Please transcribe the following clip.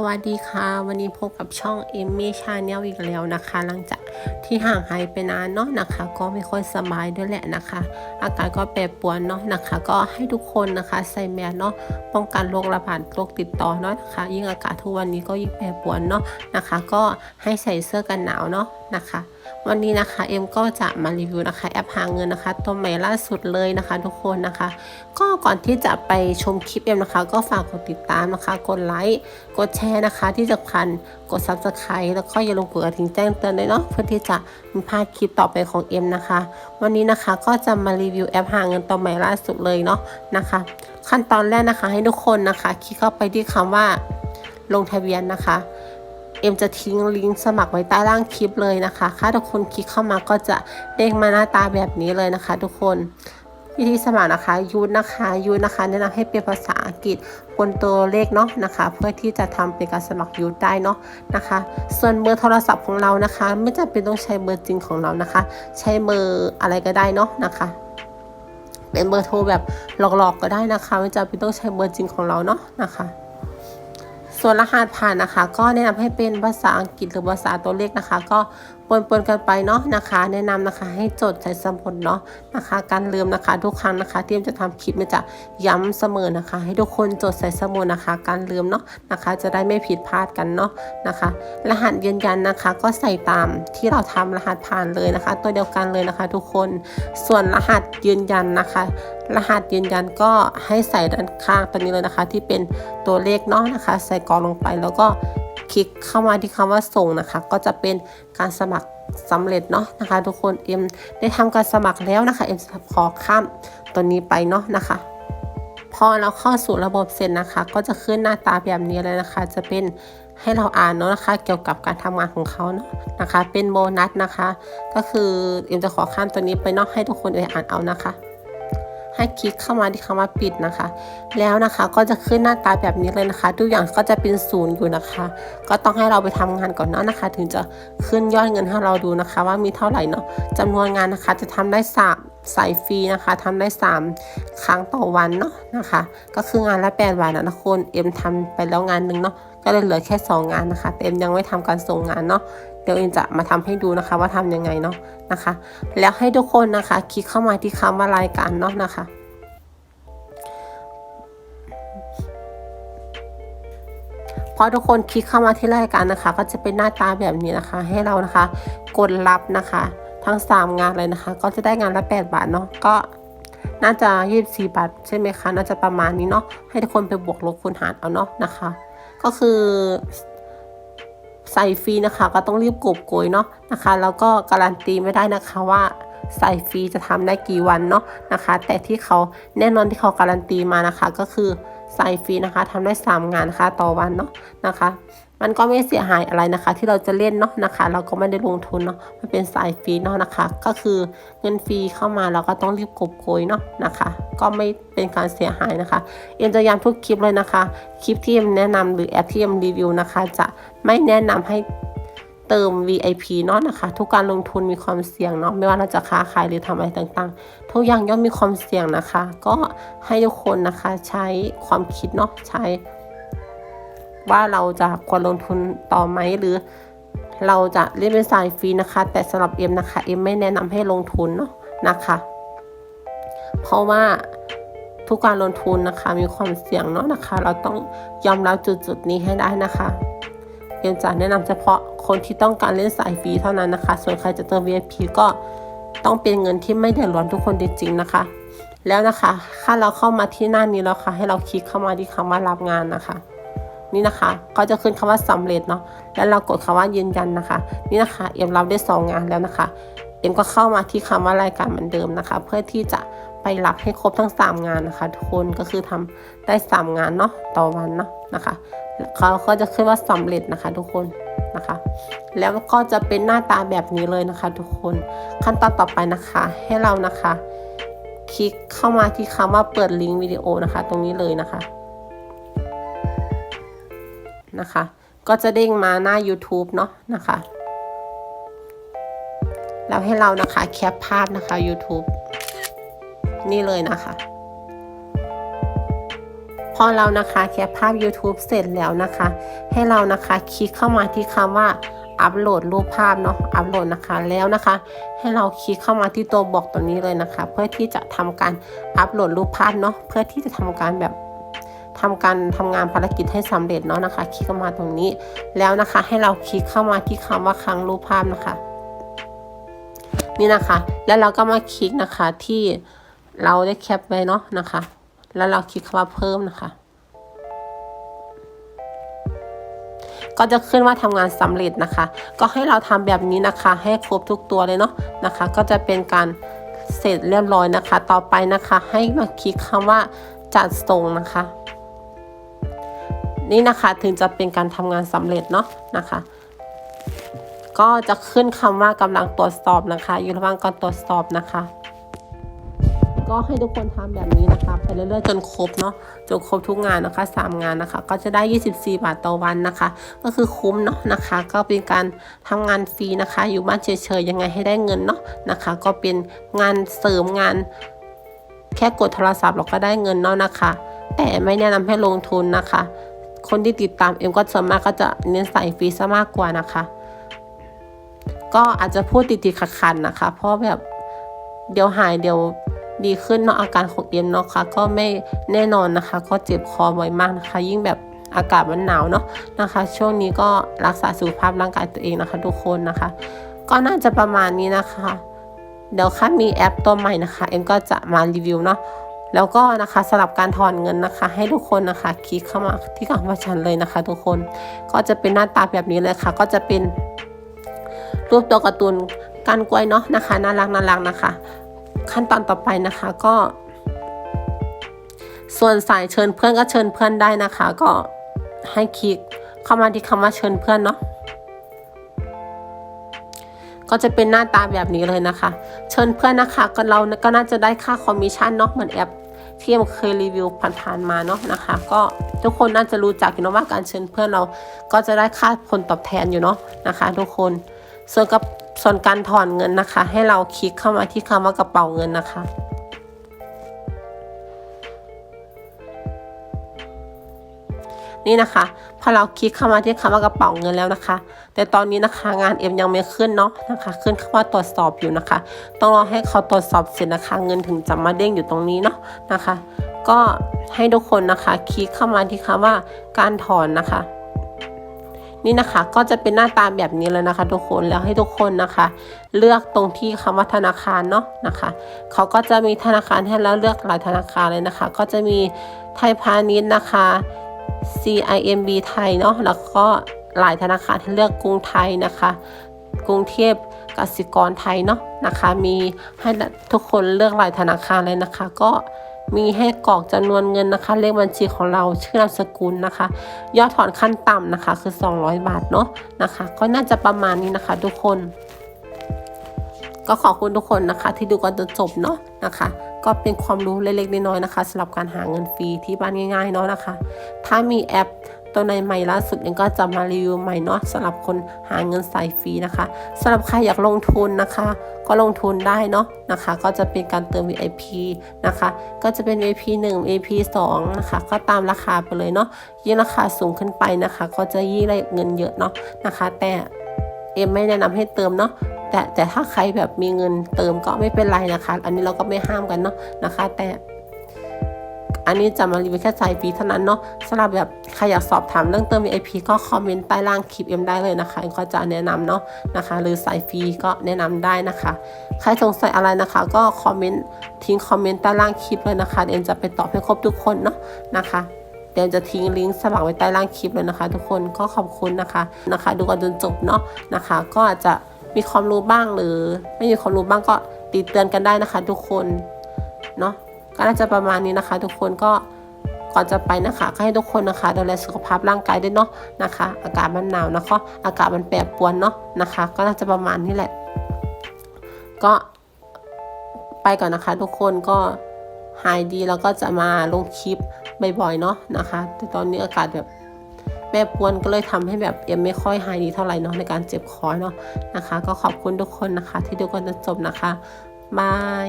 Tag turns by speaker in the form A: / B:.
A: สวัสดีค่ะ วันนี้พบกับช่องเอมมี่ชาแนลอีกแล้วนะคะ หลังจากที่ห่างหายไปนานเนาะนะคะ ก็ไม่ค่อยสบายด้วยแหละนะคะ อากาศก็แปรปรวนเนาะนะคะ ก็ให้ทุกคนนะคะใส่แมสเนาะป้องกันโรคระบาดโรคติดต่อเนาะนะคะ ยิ่งอากาศทุกวันนี้ก็ยิ่งแปรปรวนเนาะนะคะ ก็ให้ใส่เสื้อกันหนาวเนาะนะคะ วันนี้นะคะเอ็มก็จะมารีวิวนะคะแอปหาเงินนะคะ ตัวใหม่ล่าสุดเลยนะคะ ทุกคนนะคะ ก็ก่อนที่จะไปชมคลิปเอ็มนะคะ ก็ฝากกดติดตามนะคะ กดไลค์กดแชร์นะคะ ที่สำคัญกด subscribe แล้วก็อย่าลืมกดกระดิ่งแจ้งเตือนด้วยเนาะเพื่อที่จะไม่พลาดคลิปต่อไปของเอ็มนะคะ วันนี้นะคะก็จะมารีวิวแอปหาเงินตัวใหม่ล่าสุดเลยเนาะนะคะ ขั้นตอนแรกนะคะให้ทุกคนนะคะคลิกเข้าไปที่คำว่าลงทะเบียนนะคะเอ็มจะทิ้งลิงก์สมัครไว้ใต้ล่างคลิปเลยนะคะ ถ้าทุกคนคลิกเข้ามาก็จะเด้งมาหน้าตาแบบนี้เลยนะคะ ทุกคน วิธีสมัครนะคะยูทนะคะยูทนะคะแนะนำให้เป็นภาษาอังกฤษบนตัวเลขเนาะนะคะ เพื่อที่จะทำเป็นการสมัครยูทได้เนาะนะคะ ส่วนเบอร์โทรศัพท์ของเรานะคะ ไม่จำเป็นต้องใช้เบอร์จริงของเรานะคะ ใช้เบอร์อะไรก็ได้เนาะนะคะเป็นเบอร์โทรแบบหลอกๆก็ได้นะคะไม่จำเป็นต้องใช้เบอร์จริงของเราเนาะนะคะส่วนรหัสผ่านนะคะ ก็แนะนำให้เป็นภาษาอังกฤษหรือภาษาตัวเลขนะคะ ก็ ปนๆกันไปเนาะนะคะ แนะนำนะคะให้จดใส่สมุดเนาะนะคะ การลืมนะคะทุกครั้งนะคะที่จะทำคลิปมันจะย้ำเสมอนะคะ ให้ทุกคนจดใส่สมุดนะคะ การลืมเนาะนะคะ จะได้ไม่ผิดพลาดกันเนาะนะคะ รหัสยืนยันนะคะ ก็ใส่ตามที่เราทำรหัสผ่านเลยนะคะ ตัวเดียวกันเลยนะคะ ทุกคนส่วนรหัสยืนยันนะคะ รหัสยืนยันก็ให้ใส่ด้านข้างตัวนี้เลยนะคะ ที่เป็นตัวเลขเนาะนะคะ ใส่กรองลงไปแล้วก็ คลิกเข้ามาที่คำว่าส่งนะคะ ก็จะเป็นการสมัครสำเร็จเนาะนะคะ ทุกคนเอ็มได้ทำการสมัครแล้วนะคะเอ็มขอข้ามตัวนี้ไปเนาะนะคะ พอเราเข้าสู่ระบบเสร็จนะคะ ก็จะขึ้นหน้าตาแบบนี้เลยนะคะ จะเป็นให้เราอ่านเนาะนะคะ เกี่ยวกับการทำงานของเขาเนาะนะคะ เป็นโบนัสนะคะ ก็คือเอ็มจะขอข้ามตัวนี้ไปเนาะให้ทุกคนไปอ่านเอานะคะ ให้คลิกเข้ามาที่คำว่าปิดนะคะ แล้วนะคะก็จะขึ้นหน้าตาแบบนี้เลยนะคะ ทุกอย่างก็จะเป็นศูนย์อยู่นะคะ ก็ต้องให้เราไปทำงานก่อนเนาะนะคะ ถึงจะขึ้นยอดเงินให้เราดูนะคะ ว่ามีเท่าไหร่เนาะจำนวนงานนะคะจะทำได้ สามใส่ฟรีนะคะทำได้ 3 ครั้งต่อวันเนาะนะคะ ก็คืองานละ8วันนะทุกคนเอ็มทำไปแล้วงานหนึ่งเนาะก็เลยเหลือแค่ 2 งานนะคะแต่เอ็มยังไม่ทำการส่งงานเนาะเดี๋ยวเอ็มจะมาทำให้ดูนะคะว่าทำยังไงเนาะนะคะ แล้วให้ทุกคนนะคะ คลิกเข้ามาที่คำว่ารายการเนาะนะคะพอทุกคนคลิกเข้ามาที่รายการนะคะ ก็จะเป็นหน้าตาแบบนี้นะคะ ให้เรานะคะ กดรับนะคะ ทั้ง 3 งานเลยนะคะ ก็จะได้งานละ 8 บาทเนาะก็น่าจะ24บาทใช่ไหมคะน่าจะประมาณนี้เนาะให้ทุกคนไปบวกลบคูณหารเอาเนาะนะคะ ก็คือใส่ฟรีนะคะ ก็ต้องรีบกบโกยเนาะนะคะ แล้วก็การันตีไม่ได้นะคะว่าใส่ฟรีจะทำได้กี่วันเนาะนะคะ แต่ที่เขาแน่นอนที่เขาการันตีมานะคะ ก็คือใส่ฟรีนะคะทำได้ 3 งานนะคะต่อวันเนาะนะคะ มันก็ไม่เสียหายอะไรนะคะ ที่เราจะเล่นเนาะนะคะ เราก็ไม่ได้ลงทุนเนาะมันเป็นสายฟรีเนาะนะคะ ก็คือเงินฟรีเข้ามาเราก็ต้องรีบกบโกยเนาะนะคะ ก็ไม่เป็นการเสียหายนะคะ เอ็มจะย้ำทุกคลิปเลยนะคะ คลิปที่เอ็มแนะนำหรือแอปที่เอ็มรีวิวนะคะ จะไม่แนะนำให้เติม VIP เนาะนะคะ ทุกการลงทุนมีความเสี่ยงเนาะไม่ว่าเราจะค้าขายหรือทำอะไรต่างๆ ทุกอย่างย่อมมีความเสี่ยงนะคะ ก็ให้ทุกคนนะคะใช้ความคิดเนาะใช้ ว่าเราจะควรลงทุนต่อไหมหรือ เราจะเล่นเป็นสายฟรีนะคะ แต่สำหรับเอ็มนะคะเอ็มไม่แนะนำให้ลงทุนเนาะนะคะ เพราะว่าทุกการลงทุนนะคะมีความเสี่ยงเนาะนะคะ เราต้องยอมรับจุดๆนี้ให้ได้นะคะเอ็มจะแนะนำเฉพาะคนที่ต้องการเล่นสายฟรีเท่านั้นนะคะ ส่วนใครจะเติม VIP ก็ต้องเป็นเงินที่ไม่เดือดร้อนทุกคนจริงๆนะคะแล้วนะคะ ถ้าเราเข้ามาที่หน้านี้แล้วค่ะ ให้เราคลิกเข้ามาที่คำว่ารับงานนะคะ นี่นะคะก็จะขึ้นคำว่าสำเร็จเนาะแล้วเรากดคำว่ายืนยันนะคะ นี่นะคะ เอ็มรับได้สองงานแล้วนะคะ เอ็มก็เข้ามาที่คำว่ารายการเหมือนเดิมนะคะ เพื่อที่จะไปรับให้ครบทั้ง 3 งานนะคะ ทุกคนก็คือทำได้ 3 งานเนาะต่อวันเนาะนะคะเขาก็จะขึ้นว่าสำเร็จนะคะ ทุกคนนะคะ แล้วก็จะเป็นหน้าตาแบบนี้เลยนะคะ ทุกคนขั้นตอนต่อไปนะคะ ให้เรานะคะ คลิกเข้ามาที่คำว่าเปิดลิงก์วิดีโอนะคะ ตรงนี้เลยนะคะ นะคะ ก็จะเด้งมาหน้า YouTube เนาะนะคะ แล้วให้เรานะคะแคปภาพนะคะ YouTube นี่เลยนะคะ พอเรานะคะแคปภาพ YouTube เสร็จแล้วนะคะ ให้เรานะคะคลิกเข้ามาที่คำว่าอัปโหลดรูปภาพเนาะอัปโหลดนะคะแล้วนะคะ ให้เราคลิกเข้ามาที่ตัวบอกตัวนี้เลยนะคะ เพื่อที่จะทำการอัปโหลดรูปภาพเนาะเพื่อที่จะทำการแบบ ทำการทำงานภารกิจให้สำเร็จเนาะนะคะ คลิกเข้ามาตรงนี้แล้วนะคะให้เราคลิกเข้ามาที่คำว่าครั้งรูปภาพนะคะ นี่นะคะ แล้วเราก็มาคลิกนะคะที่เราได้แคปไว้เนาะนะคะ แล้วเราคลิกคำว่าเพิ่มนะคะ ก็จะขึ้นว่าทำงานสำเร็จนะคะ ก็ให้เราทำแบบนี้นะคะ ให้ครบทุกตัวเลยเนาะนะคะ ก็จะเป็นการเสร็จเรียบร้อยนะคะ ต่อไปนะคะ ให้มาคลิกคำว่าจัดส่งนะคะ นี่นะคะถึงจะเป็นการทำงานสำเร็จเนาะนะคะ ก็จะขึ้นคำว่ากำลังตรวจสอบนะคะ อยู่ระหว่างการตรวจสอบนะคะ ก็ให้ทุกคนทำแบบนี้นะคะไปเรื่อยๆจนครบเนาะจนครบทุกงานนะคะ 3 งานนะคะ ก็จะได้ 24 บาทต่อวันนะคะ ก็คือคุ้มเนาะนะคะ ก็เป็นการทำงานฟรีนะคะ อยู่บ้านเฉยๆยังไงให้ได้เงินเนาะนะคะ ก็เป็นงานเสริมงาน แค่กดโทรศัพท์เราก็ได้เงินเนาะนะคะ แต่ไม่แนะนำให้ลงทุนนะคะ คนที่ติดตามเอ็มก็ส่วนมากก็จะเน้นใส่ฟรีซะมากกว่านะคะ ก็อาจจะพูดติดๆขัดๆนะคะ เพราะแบบเดี๋ยวหายเดี๋ยวดีขึ้นเนาะอาการของเอ็มเนาะค่ะก็ไม่แน่นอนนะคะ ก็เจ็บคอบ่อยมากนะคะ ยิ่งแบบอากาศมันหนาวเนาะนะคะ ช่วงนี้ก็รักษาสุขภาพร่างกายตัวเองนะคะ ทุกคนนะคะ ก็น่าจะประมาณนี้นะคะ เดี๋ยวค่ะมีแอปตัวใหม่นะคะ เอ็มก็จะมารีวิวเนาะ แล้วก็นะคะสำหรับการถอนเงินนะคะ ให้ทุกคนนะคะคลิกเข้ามาที่คำว่าฉันเลยนะคะ ทุกคนก็จะเป็นหน้าตาแบบนี้เลยค่ะ ก็จะเป็น รูปตัวการ์ตูนการกล้วยเนาะนะคะน่ารักน่ารักนะคะ ขั้นตอนต่อไปนะคะก็ ส่วนสายเชิญเพื่อนก็เชิญเพื่อนได้นะคะ ก็ให้คลิกเข้ามาที่คำว่าเชิญเพื่อนเนาะ ก็จะเป็นหน้าตาแบบนี้เลยนะคะ เชิญเพื่อนนะคะก็เราก็น่าจะได้ค่าคอมมิชชั่นเนาะเหมือนแอปที่เอ็มเคยรีวิวผ่านๆมาเนาะนะคะ ก็ทุกคนน่าจะรู้จักอยู่เนาะว่าการเชิญเพื่อนเราก็จะได้ค่าผลตอบแทนอยู่เนาะนะคะ ทุกคนส่วนกับส่วนการถอนเงินนะคะ ให้เราคลิกเข้ามาที่คำว่ากระเป๋าเงินนะคะ นี่นะคะ พอเราคลิกเข้ามาที่คำว่ากระเป๋าเงินแล้วนะคะ แต่ตอนนี้นะคะงานเอ็มยังไม่ขึ้นเนาะนะคะ ขึ้นคำว่าตรวจสอบอยู่นะคะ ต้องรอให้เขาตรวจสอบเสร็จนะคะ เงินถึงจะมาเด้งอยู่ตรงนี้เนาะนะคะ ก็ให้ทุกคนนะคะคลิกเข้ามาที่คำว่าการถอนนะคะนี่นะคะก็จะเป็นหน้าตาแบบนี้เลยนะคะ ทุกคนแล้วให้ทุกคนนะคะ เลือกตรงที่คำว่าธนาคารเนาะนะคะเขาก็จะมีธนาคารให้แล้วเลือกหลายธนาคารเลยนะคะ ก็จะมีไทยพาณิชย์นะคะ CIMB ไทยเนาะแล้วก็หลายธนาคารให้เลือกกรุงไทยนะคะกรุงเทพกสิกรไทยเนาะนะคะ มีให้ทุกคนเลือกหลายธนาคารเลยนะคะ ก็มีให้กรอกจำนวนเงินนะคะ เลขบัญชีของเราชื่อนามสกุลนะคะ ยอดถอนขั้นต่ำนะคะคือ 200 บาทเนาะนะคะ ก็น่าจะประมาณนี้นะคะ ทุกคน ก็ขอบคุณทุกคนนะคะ ที่ดูกันจนจบเนาะนะคะ ก็เป็นความรู้เล็กๆน้อยๆนะคะสำหรับการหาเงินฟรีที่บ้านง่ายๆเนาะนะคะ ถ้ามีแอปตัวในใหม่ล่าสุดเองก็จะมารีวิวใหม่เนาะสำหรับคนหาเงินใส่ฟรีนะคะสำหรับใครอยากลงทุนนะคะ ก็ลงทุนได้เนาะนะคะ ก็จะเป็นการเติม VIP นะคะ ก็จะเป็น VIP 1 VIP 2นะคะ ก็ตามราคาไปเลยเนาะยิ่งราคาสูงขึ้นไปนะคะ ก็จะยิ่งได้เงินเยอะเนาะนะคะ แต่เอ็มไม่แนะนำให้เติมเนาะ แต่แต่ถ้าใครแบบมีเงินเติมก็ไม่เป็นไรนะคะ อันนี้เราก็ไม่ห้ามกันเนาะนะคะ แต่อันนี้จะมารีวิวแค่สายฟรีเท่านั้นเนาะสำหรับแบบใครอยากสอบถามเรื่องเติม VIP ก็คอมเมนต์ใต้ล่างคลิปเอ็มได้เลยนะคะเอ็มก็จะแนะนำเนาะนะคะ หรือสายฟรีก็แนะนำได้นะคะ ใครสงสัยอะไรนะคะ ก็คอมเมนต์ทิ้งคอมเมนต์ใต้ล่างคลิปเลยนะคะเอ็มจะไปตอบให้ครบทุกคนเนาะนะคะเดี๋ยวจะทิ้งลิงก์สมัครไว้ใต้ล่างคลิปเลยนะคะ ทุกคนก็ขอบคุณนะคะนะคะ ดูกันจนจบเนาะนะคะ ก็อาจจะ มีความรู้บ้างหรือ ไม่มีความรู้บ้างก็ติเตือนกันได้นะคะ ทุกคนเนาะก็น่าจะประมาณนี้นะคะ ทุกคนก็ก่อนจะไปนะคะก็ให้ทุกคนนะคะดูแลสุขภาพร่างกายด้วยเนาะนะคะ อากาศมันหนาวนะคะอากาศมันแปรปรวนเนาะนะคะ ก็น่าจะประมาณนี้แหละ ก็ไปก่อนนะคะ ทุกคนก็หายดีแล้วก็จะมาลงคลิปบ่อยๆเนาะนะคะแต่ตอนนี้อากาศแบบ แม่ปวนก็เลยทำให้แบบเอ็มไม่ค่อยหายดีเท่าไหร่เนาะในการเจ็บคอเนาะนะคะ ก็ขอบคุณทุกคนนะคะ ที่ดูกันจนจบนะคะบาย